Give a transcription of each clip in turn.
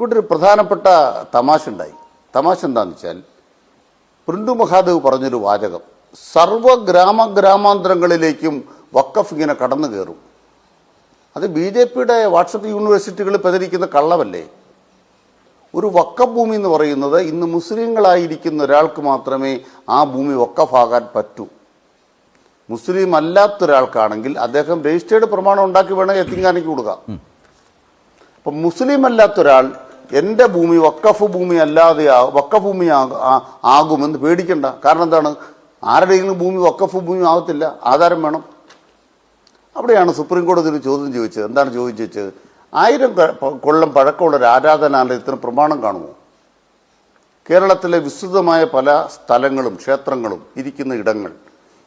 ഇവിടെ ഒരു പ്രധാനപ്പെട്ട തമാശ ഉണ്ടായി തമാശ എന്താണെന്ന് വെച്ചാൽ പ്രിന്റു മഹാദേവ് പറഞ്ഞൊരു വാചകം സർവ ഗ്രാമ ഗ്രാമാന്തരങ്ങളിലേക്കും വക്കഫ് ഇങ്ങനെ കടന്നു കയറും അത് ബി ജെ പിയുടെ വാട്സപ്പ് യൂണിവേഴ്സിറ്റികളിൽ പ്രചരിക്കുന്ന കള്ളമല്ലേ? ഒരു വക്കഫ് ഭൂമി എന്ന് പറയുന്നത് ഇന്ന് മുസ്ലിങ്ങളായിരിക്കുന്ന ഒരാൾക്ക് മാത്രമേ ആ ഭൂമി വക്കഫാകാൻ പറ്റൂ. മുസ്ലിം അല്ലാത്ത ഒരാൾക്കാണെങ്കിൽ അദ്ദേഹം രജിസ്റ്റേർഡ് പ്രമാണം ഉണ്ടാക്കി വേണമെങ്കിൽ എത്തിങ്കാനയ്ക്ക് കൊടുക്കാം. അപ്പം മുസ്ലിം അല്ലാത്ത ഒരാൾ എന്റെ ഭൂമി വക്കഫ് ഭൂമി അല്ലാതെ വക്കഫ് ഭൂമി ആകുമെന്ന് പേടിക്കണ്ട. കാരണം എന്താണ്? ആരുടെയെങ്കിലും ഭൂമി വക്കഫ് ഭൂമി ആവത്തില്ല. ആധാരം വേണം. അവിടെയാണ് സുപ്രീം കോടതി ഒരു ചോദ്യം ചോദിച്ചത്. എന്താണ് ചോദിച്ചത്? ആയിരം ക- കൊല്ലം പഴക്കമുള്ള ഒരു ആരാധനാലയത്തിന് പ്രമാണം കാണുമോ? കേരളത്തിലെ വിസ്തൃതമായ പല സ്ഥലങ്ങളും ക്ഷേത്രങ്ങളും ഇരിക്കുന്ന ഇടങ്ങൾ.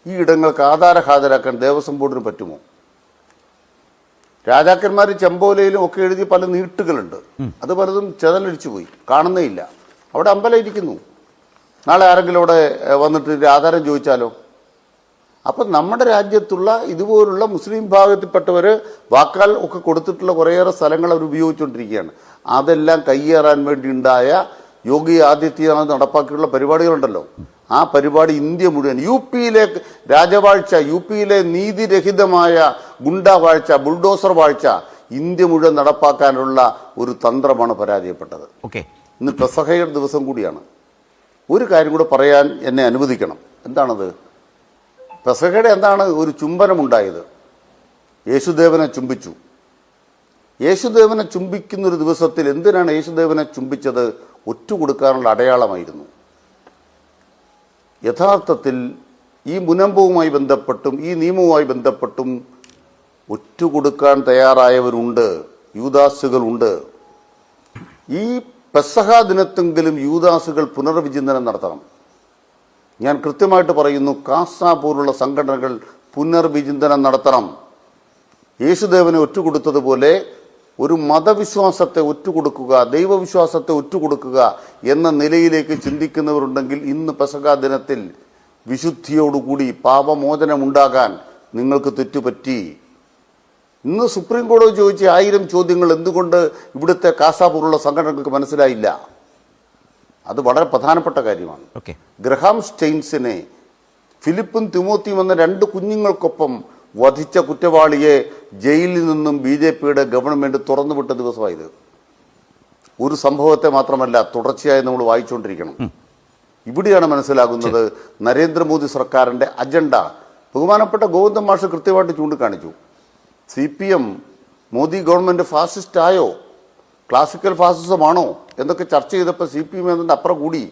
ഈ ഇടങ്ങൾക്ക് ആധാര ഹാജരാക്കാൻ ദേവസ്വം ബോർഡിന് പറ്റുമോ? രാജാക്കന്മാർ ചെമ്പോലയിലും ഒക്കെ എഴുതി പല നീട്ടുകളുണ്ട്. അത് പലതും ചെതലടിച്ചു പോയി. കാണുന്നേ ഇല്ല അവിടെ അമ്പലം ഇരിക്കുന്നു. നാളെ ആരെങ്കിലും അവിടെ വന്നിട്ട് ആധാരം ചോദിച്ചാലോ? അപ്പം നമ്മുടെ രാജ്യത്തുള്ള ഇതുപോലുള്ള മുസ്ലിം വിഭാഗത്തിൽപ്പെട്ടവർ വാക്കാൽ ഒക്കെ കൊടുത്തിട്ടുള്ള കുറേയേറെ സ്ഥലങ്ങൾ അവർ ഉപയോഗിച്ചുകൊണ്ടിരിക്കുകയാണ്. അതെല്ലാം കയ്യേറാൻ വേണ്ടി ഉണ്ടായ യോഗി ആദിത്യനാഥ് നടപ്പാക്കിയുള്ള പരിപാടികളുണ്ടല്ലോ. ആ പരിപാടി ഇന്ത്യ മുഴുവൻ യു പിയിലെ രാജവാഴ്ച യു പിയിലെ നീതിരഹിതമായ ഗുണ്ടാവാഴ്ച ബുൾഡോസർ വാഴ്ച ഇന്ത്യ മുഴുവൻ നടപ്പാക്കാനുള്ള ഒരു തന്ത്രമാണ് പരാജയപ്പെട്ടത്. ഓക്കെ. ഇന്ന് പെസഹയുടെ ദിവസം കൂടിയാണ്. ഒരു കാര്യം കൂടെ പറയാൻ എന്നെ അനുവദിക്കണം. എന്താണത്? പെസഹയുടെ എന്താണ് ഒരു ചുംബനമുണ്ടായത്? യേശുദേവനെ ചുംബിച്ചു. യേശുദേവനെ ചുംബിക്കുന്ന ഒരു ദിവസത്തിൽ എന്തിനാണ് യേശുദേവനെ ചുംബിച്ചത്? ഒറ്റുകൊടുക്കാനുള്ള അടയാളമായിരുന്നു. യഥാർത്ഥത്തിൽ ഈ മുനമ്പവുമായി ബന്ധപ്പെട്ടും ഈ നിയമവുമായി ബന്ധപ്പെട്ടും ഒറ്റുകൊടുക്കാൻ തയ്യാറായവരുണ്ട് യൂദാസുകളുണ്ട്. ഈ പെസഹ ദിനത്തെങ്കിലും യൂദാസുകൾ പുനർവിചിന്തനം നടത്തണം. ഞാൻ കൃത്യമായിട്ട് പറയുന്നു കാസ പോലുള്ള സംഘടനകൾ പുനർവിചിന്തനം നടത്തണം. യേശുദേവനെ ഒറ്റുകൊടുത്തതുപോലെ ഒരു മതവിശ്വാസത്തെ ഒറ്റുകൊടുക്കുക ദൈവവിശ്വാസത്തെ ഒറ്റുകൊടുക്കുക എന്ന നിലയിലേക്ക് ചിന്തിക്കുന്നവരുണ്ടെങ്കിൽ ഇന്ന് പെസക ദിനത്തിൽ വിശുദ്ധിയോടുകൂടി പാപമോചനമുണ്ടാകാൻ നിങ്ങൾക്ക് തെറ്റുപറ്റി. ഇന്ന് സുപ്രീം കോടതി ചോദിച്ച ആയിരം ചോദ്യങ്ങൾ എന്തുകൊണ്ട് ഇവിടുത്തെ കാസാപൂറുള്ള സംഘടനകൾക്ക് മനസ്സിലായില്ല? അത് വളരെ പ്രധാനപ്പെട്ട കാര്യമാണ്. ഗ്രഹാം സ്റ്റെയിൻസിനെ ഫിലിപ്പും തിമോത്തിയും എന്ന രണ്ട് കുഞ്ഞുങ്ങൾക്കൊപ്പം വധിച്ച കുറ്റവാളിയെ ജയിലിൽ നിന്നും ബി ജെ പിയുടെ ഗവൺമെന്റ് തുറന്നുവിട്ട ദിവസമായത്. ഒരു സംഭവത്തെ മാത്രമല്ല തുടർച്ചയായി നമ്മൾ വായിച്ചുകൊണ്ടിരിക്കണം. ഇവിടെയാണ് മനസ്സിലാകുന്നത് നരേന്ദ്രമോദി സർക്കാരിന്റെ അജണ്ട. ബഹുമാനപ്പെട്ട ഗോവിന്ദൻ മാഷ് കൃത്യമായിട്ട് ചൂണ്ടിക്കാണിച്ചു. C P M Modi government fascist ആയോ ക്ലാസിക്കൽ ഫാസിസമാണോ എന്നൊക്കെ ചർച്ച ചെയ്തപ്പോൾ സി പി എം എന്നതിന്റെ അപ്പുറം കൂടി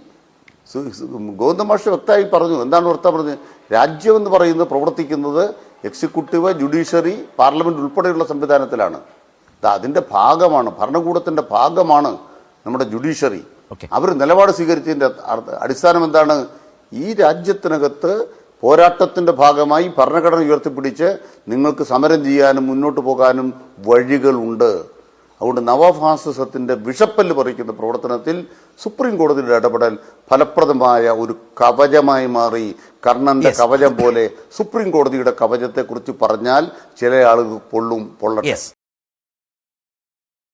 സു- മാഷ് വ്യക്തമായി പറഞ്ഞു. എന്താണ് വ്യക്തം പറഞ്ഞത്? രാജ്യം എന്ന് പറയുന്നത് പ്രവർത്തിക്കുന്നത് എക്സിക്യൂട്ടീവ് ജുഡീഷ്യറി പാർലമെന്റ് ഉൾപ്പെടെയുള്ള സംവിധാനത്തിലാണ്. ഇത് അതിന്റെ ഭാഗമാണ് ഭരണകൂടത്തിന്റെ ഭാഗമാണ് നമ്മുടെ ജുഡീഷ്യറി. അവർ നിലപാട് സ്വീകരിച്ചതിന്റെ അടിസ്ഥാനം എന്താണ്? ഈ രാജ്യത്തിനകത്ത് പോരാട്ടത്തിന്റെ ഭാഗമായി ഭരണഘടന ഉയർത്തിപ്പിടിച്ച് നിങ്ങൾക്ക് സമരം ചെയ്യാനും മുന്നോട്ട് പോകാനും വഴികളുണ്ട്. അതുകൊണ്ട് നവഫാസിസത്തിന്റെ വിഷപ്പല്ല് പറിക്കുന്ന പ്രവർത്തനത്തിൽ സുപ്രീം കോടതിയുടെ ഇടപെടൽ ഫലപ്രദമായ ഒരു കവചമായി മാറി. കർണന്റെ കവചം പോലെ സുപ്രീം കോടതിയുടെ കവചത്തെക്കുറിച്ച് പറഞ്ഞാൽ ചില ആളുകൾ പൊള്ളും പൊള്ളട്ടെ.